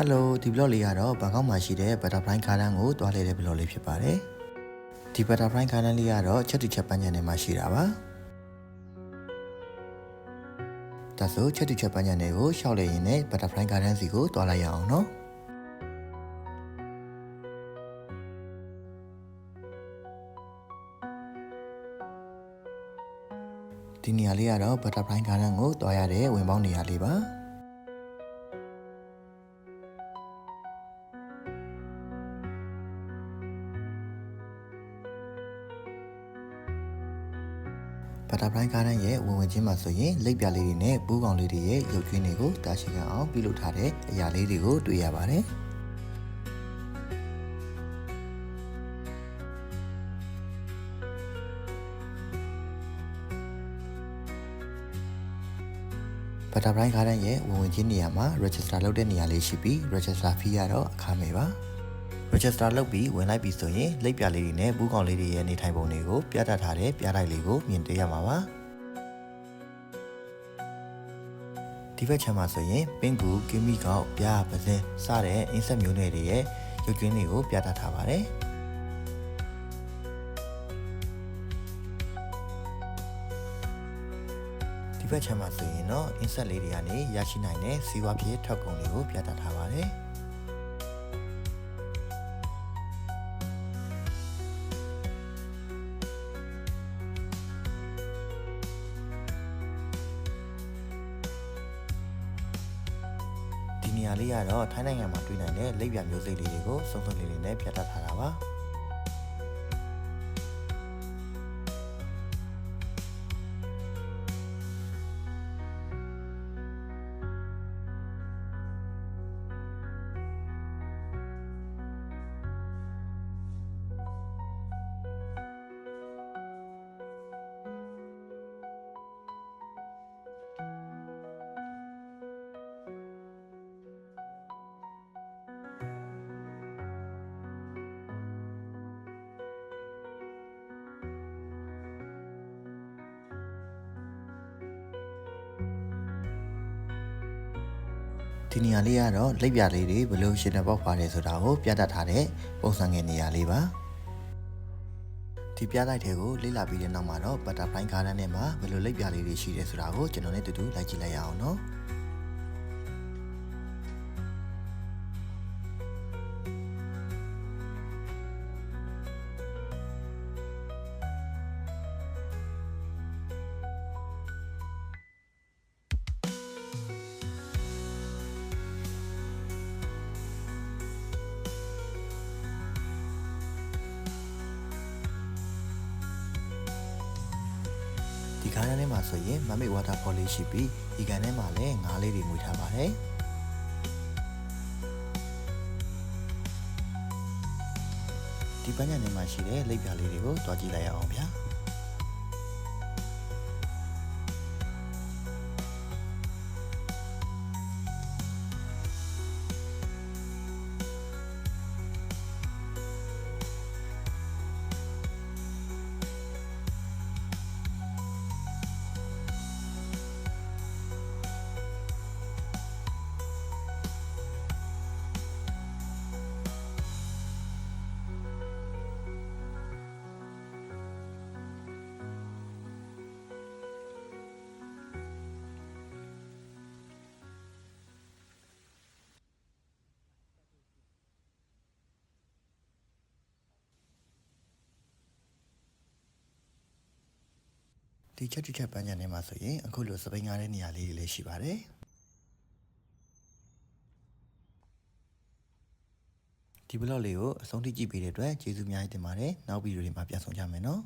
ဟယ်လိုဒီ blog လေးကတော့ဘန်ကောက်မှာရှိတဲ့ butterfly garden ကိုတွားလေတဲ့ blog လေးဖြစ်ပါတယ်ဒီ butterfly garden လေးကတော့ချက်တူချက်ပန်းချန်ထဲမှာရှိတာပါဒါဆိုချက်တူချက်ပန်းချန်တွေကိုရှောက်လေရင်လည်း butterfly garden စီကိုတွားလိုက်ရအောင်နော်ဒီနေရာလေးကတော့ butterfly garden ကိုတွားရတဲ့ဝင်ပေါင်းနေရာလေးပါ ဘတ်တာဖလိုင်းကားတန်းရဲ့ဝင်ဝင်ချင်းမှာဆိုရင်လိပ်ပြလေးတွေနဲ့ပူးကောင်လေးတွေရဲ့ရုပ်ကျွင်းတွေကိုတာရှိကအောင်ပြုလုပ်ထားတဲ့အရာလေးတွေကိုတွေ့ရပါတယ်ဘတ်တာဖလိုင်းကားတန်းရဲ့ဝင်ဝင်ချင်းနေရာမှာ register လုပ်တဲ့နေရာလေးရှိပြီး register fee ကတော့အခမဲ့ပါ register လုပ်ပြီးဝင်လိုက်ပြီဆိုရင်လိပ်ပြလေးတွေနဲ့ဘူးကောင်လေးတွေရဲ့နေထိုင်ပုံတွေကိုပြသထားတဲ့ပြတိုက်လေးကိုမြင်တွေ့ရမှာပါဒီဘက်ခြမ်းမှာဆိုရင်ပင်ကူကင်းမီကောက်ပြားပစင်စတဲ့အင်းဆက်မျိုးနွယ်တွေရဲ့ရုပ်ကျွင်းတွေကိုပြသထားပါတယ်ဒီဘက်ခြမ်းမှာဆိုရင်တော့ insert လေးတွေကနေရရှိနိုင်တဲ့စီးပွားဖြစ်ထွက်ကုန်တွေကိုပြသထားပါတယ်။ နေရာလေးကတော့ထိုင်းနိုင်ငံမှာတွေ့နိုင်တဲ့လိပ်ပြမျိုးစိတ်လေးတွေကိုစုံစုံလေးလေးနဲ့ပြတ်တက်ထားတာပါ ဒီနေရာလေးကတော့လိပ်ပြလေးတွေဘယ်လိုရှင်နေပေါက်ပါတယ်ဆိုတာကိုပြတ်တက်ထားတဲ့ပုံစံငယ်နေရာလေးပါဒီပြတိုက်တွေကိုလေ့လာပြီးတဲ့နောက်မှာတော့ butterfly garden နဲ့မှာဘယ်လိုလိပ်ပြလေးတွေရှိတယ်ဆိုတာကိုကျွန်တော်နဲ့တူတူလိုက်ကြည့်လိုက်ရအောင်နော် ဒီကားထဲမှာဆိုရင်မမေဝါတာဖော်လေးရှိပြီးဒီကန်ထဲမှာလည်းငါးလေးတွေငွေထားပါတယ်ဒီပန်းညံထဲမှာရှိတဲ့လိပ်ပြလေးတွေကိုတွားကြည့်လိုက်ရအောင်ဗျာ ဒီချက်တူချက်ပန်းညံထဲမှာဆိုရင်အခုလိုစပိန်ကားတဲ့နေရာလေးတွေလည်းရှိပါတယ်ဒီဘလော့လေးကိုအဆုံးထိကြည့်ပေးတဲ့အတွက်ကျေးဇူးအများကြီးတင်ပါတယ်နောက်ဗီဒီယိုတွေမှာပြန်ဆောင်ကြမယ်နော်